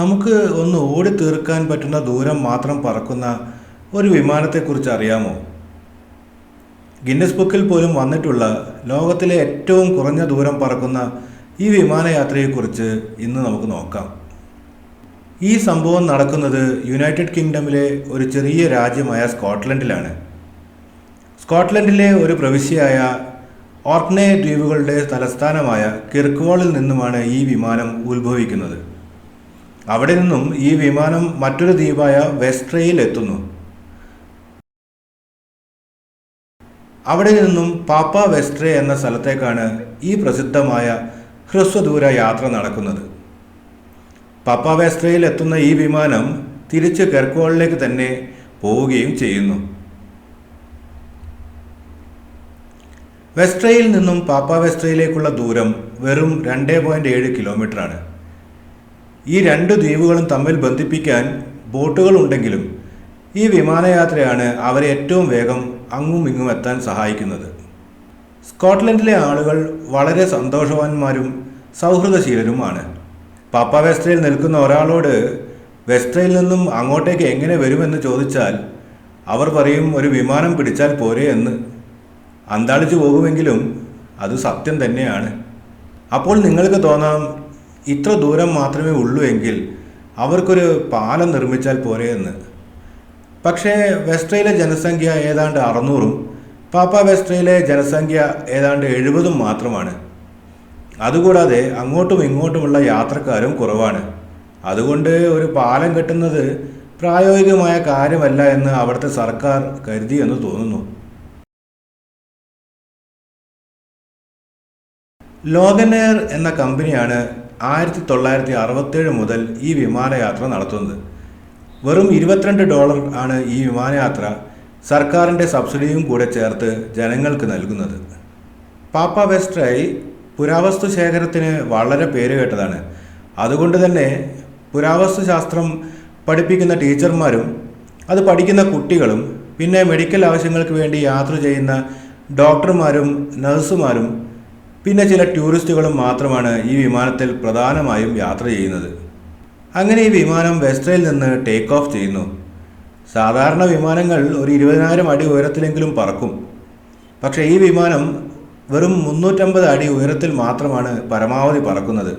നമുക്ക് ഒന്ന് ഓടി തീർക്കാൻ പറ്റുന്ന ദൂരം മാത്രം പറക്കുന്ന ഒരു വിമാനത്തെക്കുറിച്ച് അറിയാമോ? ഗിന്നസ് ബുക്കിൽ പോലും വന്നിട്ടുള്ള ലോകത്തിലെ ഏറ്റവും കുറഞ്ഞ ദൂരം പറക്കുന്ന ഈ വിമാനയാത്രയെക്കുറിച്ച് ഇന്ന് നമുക്ക് നോക്കാം. ഈ സംഭവം നടക്കുന്നത് യുണൈറ്റഡ് കിങ്ഡമിലെ ഒരു ചെറിയ രാജ്യമായ സ്കോട്ട്ലൻഡിലാണ്. സ്കോട്ട്ലൻഡിലെ ഒരു പ്രവിശ്യയായ ഓർക്നെ ദ്വീപുകളുടെ തലസ്ഥാനമായ കിർക്ക്വാളിൽ നിന്നുമാണ് ഈ വിമാനം ഉത്ഭവിക്കുന്നത്. അവിടെ നിന്നും ഈ വിമാനം മറ്റൊരു ദ്വീപായ വെസ്ട്രയിൽ എത്തുന്നു. അവിടെ നിന്നും പാപ്പ വെസ്ട്രേ എന്ന സ്ഥലത്തേക്കാണ് ഈ പ്രസിദ്ധമായ ഹ്രസ്വദൂര യാത്ര നടക്കുന്നത്. പാപ്പ വെസ്ട്രയിൽ എത്തുന്ന ഈ വിമാനം തിരിച്ച് കെർക്കോളിലേക്ക് തന്നെ പോവുകയും ചെയ്യുന്നു. വെസ്ട്രയിൽ നിന്നും പാപ്പ വെസ്ട്രയിലേക്കുള്ള ദൂരം വെറും രണ്ട് പോയിന്റ് ഏഴ് കിലോമീറ്ററാണ്. ഈ രണ്ട് ദ്വീപുകളും തമ്മിൽ ബന്ധിപ്പിക്കാൻ ബോട്ടുകൾ ഉണ്ടെങ്കിലും ഈ വിമാനയാത്രയാണ് അവരെ ഏറ്റവും വേഗം അങ്ങും ഇങ്ങും എത്താൻ സഹായിക്കുന്നത്. സ്കോട്ട്ലൻഡിലെ ആളുകൾ വളരെ സന്തോഷവാന്മാരും സൗഹൃദശീലരുമാണ്. പാപ്പ വെസ്ട്രയിൽ നിൽക്കുന്ന ഒരാളോട് വെസ്ട്രയിൽ നിന്നും അങ്ങോട്ടേക്ക് എങ്ങനെ വരുമെന്ന് ചോദിച്ചാൽ അവർ പറയും ഒരു വിമാനം പിടിച്ചാൽ പോരെ എന്ന്. അന്താളിച്ചു പോകുമെങ്കിലും അത് സത്യം തന്നെയാണ്. അപ്പോൾ നിങ്ങൾക്ക് തോന്നാം ഇത്ര ദൂരം മാത്രമേ ഉള്ളൂ എങ്കിൽ അവർക്കൊരു പാലം നിർമ്മിച്ചാൽ പോരെ എന്ന്. പക്ഷേ വെസ്ട്രയിലെ ജനസംഖ്യ ഏതാണ്ട് അറുന്നൂറും പാപ്പ വെസ്ട്രയിലെ ജനസംഖ്യ ഏതാണ്ട് എഴുപതും മാത്രമാണ്. അതുകൂടാതെ അങ്ങോട്ടും ഇങ്ങോട്ടുമുള്ള യാത്രക്കാരും കുറവാണ്. അതുകൊണ്ട് ഒരു പാലം കെട്ടുന്നത് പ്രായോഗികമായ കാര്യമല്ല എന്ന് അവിടുത്തെ സർക്കാർ കരുതി എന്ന് തോന്നുന്നു. ലോഗനെയർ എന്ന കമ്പനിയാണ് ആയിരത്തി തൊള്ളായിരത്തി അറുപത്തേഴ് മുതൽ ഈ വിമാനയാത്ര നടത്തുന്നത്. വെറും ഇരുപത്തിരണ്ട് ഡോളർ ആണ് ഈ വിമാനയാത്ര സർക്കാരിന്റെ സബ്സിഡിയും കൂടെ ചേർത്ത് ജനങ്ങൾക്ക് നൽകുന്നത്. പാപ്പ വെസ്ട്രായി പുരാവസ്തു ശേഖരത്തിന് വളരെ പേര് കേട്ടതാണ്. അതുകൊണ്ട് തന്നെ പുരാവസ്തു ശാസ്ത്രം പഠിപ്പിക്കുന്ന ടീച്ചർമാരും അത് പഠിക്കുന്ന കുട്ടികളും പിന്നെ മെഡിക്കൽ ആവശ്യങ്ങൾക്ക് വേണ്ടി യാത്ര ചെയ്യുന്ന ഡോക്ടർമാരും നഴ്സുമാരും പിന്നെ ചില ടൂറിസ്റ്റുകളും മാത്രമാണ് ഈ വിമാനത്തിൽ പ്രധാനമായും യാത്ര ചെയ്യുന്നത്. അങ്ങനെ ഈ വിമാനം വെസ്റ്റേയിൽ നിന്ന് ടേക്ക് ഓഫ് ചെയ്യുന്നു. സാധാരണ വിമാനങ്ങൾ ഒരു ഇരുപതിനായിരം അടി ഉയരത്തിലെങ്കിലും പറക്കും. പക്ഷേ ഈ വിമാനം വെറും മുന്നൂറ്റമ്പത് അടി ഉയരത്തിൽ മാത്രമാണ് പരമാവധി പറക്കുന്നത്.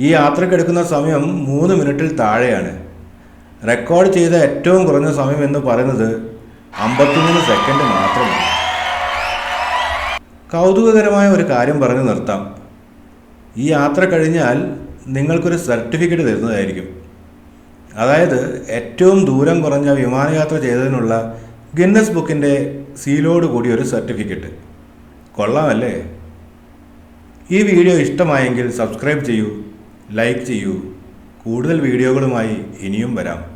ഈ യാത്രക്കെടുക്കുന്ന സമയം മൂന്ന് മിനിറ്റിൽ താഴെയാണ്. റെക്കോർഡ് ചെയ്ത ഏറ്റവും കുറഞ്ഞ സമയം എന്ന് പറയുന്നത് അമ്പത്തിമൂന്ന് സെക്കൻഡ് മാത്രമാണ്. കൗതുകകരമായ ഒരു കാര്യം പറഞ്ഞു നിർത്താം. ഈ യാത്ര കഴിഞ്ഞാൽ നിങ്ങൾക്കൊരു സർട്ടിഫിക്കറ്റ് തരുന്നതായിരിക്കും. അതായത് ഏറ്റവും ദൂരം കുറഞ്ഞ വിമാനയാത്ര ചെയ്തതിനുള്ള ഗിന്നസ് ബുക്കിന്റെ സീലോട് കൂടി ഒരു സർട്ടിഫിക്കറ്റ്. കൊള്ളാമല്ലേ? ഈ വീഡിയോ ഇഷ്ടമായെങ്കിൽ സബ്സ്ക്രൈബ് ചെയ്യൂ ലൈക്ക് ചെയ്യൂ. കൂടുതൽ വീഡിയോകളുമായി ഇനിയും വരാം.